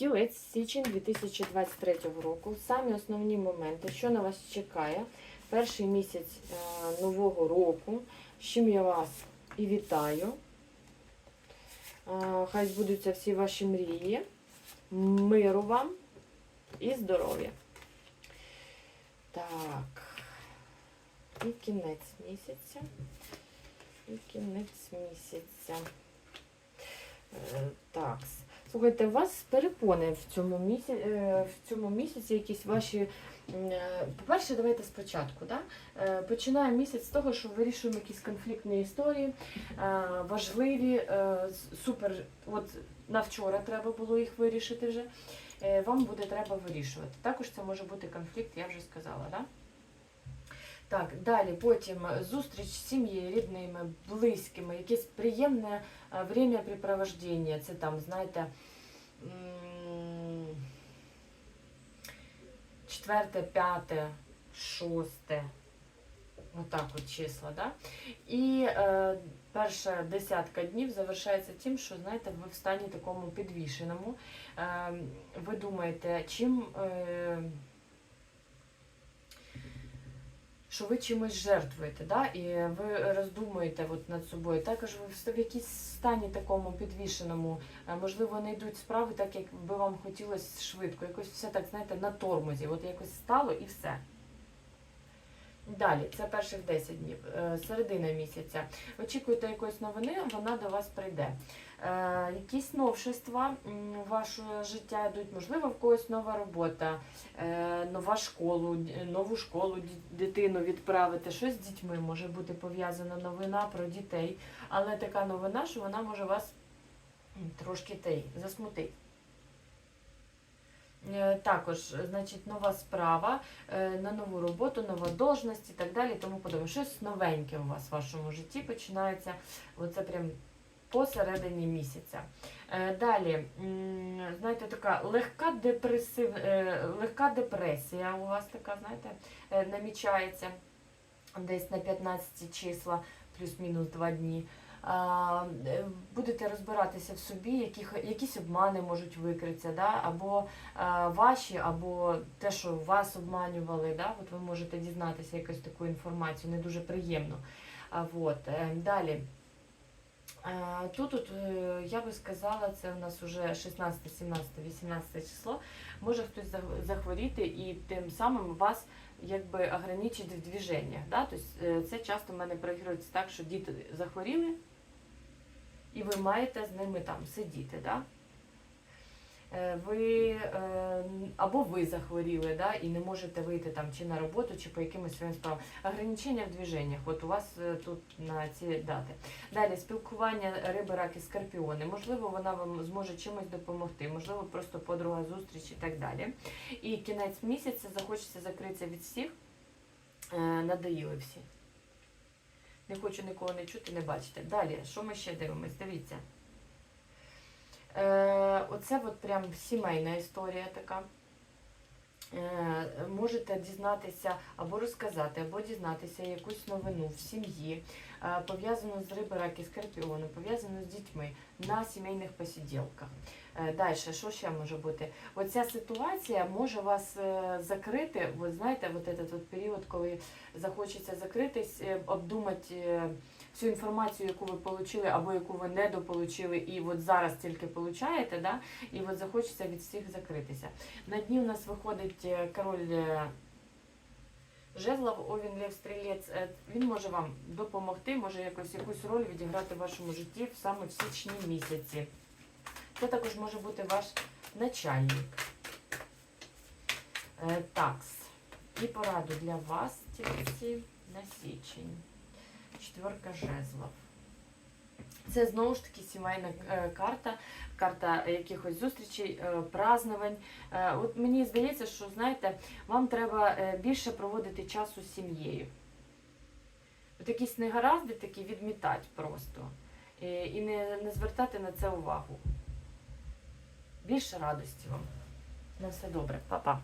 Тілець січень 2023 року. Самі основні моменти, що на вас чекає. Перший місяць е, нового року. З чим я вас і вітаю. Е, Хай збудуться всі ваші мрії. Миру вам і здоров'я. Так. І кінець місяця. І кінець місяця. Е, Так. Слухайте, вас перепони в цьому місяці, в цьому місяці якісь ваші. е, По-перше, давайте спочатку. Да? Е, Починаємо місяць з того, що вирішуємо якісь конфліктні історії, е, важливі, е, супер. От на вчора треба було їх вирішити вже. Е, Вам буде треба вирішувати. Також це може бути конфлікт, я вже сказала. Да? Так, далі потім зустріч з сім'єю, рідними, близькими, якесь приємне е, времяпрепровождення. Це там, знаєте, четверте, п'яте, шосте. Отак от числа, да? І е, перша десятка днів завершається тим, що знаєте, ви в стані такому підвішеному. Е, ви думаєте, чим. Е, що ви чимось жертвуєте, да? і ви роздумуєте от над собою. Також ви в якійсь стані такому підвішеному, е, можливо, не йдуть справи так, як би вам хотілося швидко. Якось все так, знаєте, на тормозі. От якось стало і все. Далі, це перших 10 днів, е, середина місяця. Очікуєте якоїсь новини, вона до вас прийде. Е, якісь новшества у ваше життя йдуть, можливо, в когось нова робота, е, нова школу, нову школу дитину відправити. Щось з дітьми може бути пов'язана новина про дітей, але така новина, що вона може вас трошки засмутить. Е, Також, значить, нова справа е, на нову роботу, нова должність і так далі, тому подобне. Щось новеньке у вас в вашому житті починається. Оце прям посередині місяця. Е, Далі, знаєте, така легка депресив, легка депресія у вас така, знаєте, намічається десь на 15 числа, плюс-мінус 2 дні. Е, Будете розбиратися в собі, яких, якісь обмани можуть викритися, да? або а, ваші, або те, що вас обманювали. Да? От ви можете дізнатися якусь таку інформацію, не дуже приємно. А, вот. е, Далі. Е, Тут, от, е, я би сказала, це у нас вже 16, 17, 18 число. Може хтось захворіти і тим самим вас якби ограничить в движеннях. Да? Тобто, е, це часто в мене проігрується так, що діти захворіли, і ви маєте з ними там сидіти. Да? Е, Ви е, або ви захворіли, да, і не можете вийти там чи на роботу, чи по якимось своїм справам. Ограничення в движеннях. От у вас е, тут на ці дати. Далі спілкування риби, раки, скорпіони. Можливо, вона вам зможе чимось допомогти, можливо, просто подруга зустріч і так далі. І кінець місяця захочеться закритися від всіх. Надоїли всі. Не хочу нікого не чути, не бачити. Далі, що ми ще дивимось? Дивіться. Е, оце от прям сімейна історія така. Е, можете дізнатися або розказати, або дізнатися якусь новину в сім'ї, е, пов'язану з риби, раки, скорпіону, пов'язану з дітьми на сімейних посиділках. Е, Далі, що ще може бути? Оця ситуація може вас закрити. Ви знаєте, от этот от період, коли захочеться закритись, обдумати всю інформацію, яку ви отримали, або яку ви недополучили, і от зараз тільки получаєте, да? і от захочеться від всіх закритися. На дні у нас виходить е, король е, жезлов, Овін Лев Стрілець. Е, Він може вам допомогти, може якось якусь роль відіграти в вашому житті саме в січні місяці. Це також може бути ваш начальник. Такс. І пораду для вас, тільки на січень. Четверка жезлов. Це знову ж таки сімейна е, карта, карта якихось зустрічей, е, празднувань. Е, От мені здається, що знаєте, вам треба більше проводити часу з сім'єю. От якісь негаразди такі відмітати просто. І не, не звертати на це увагу. Більше радості вам. На все добре, Па-па.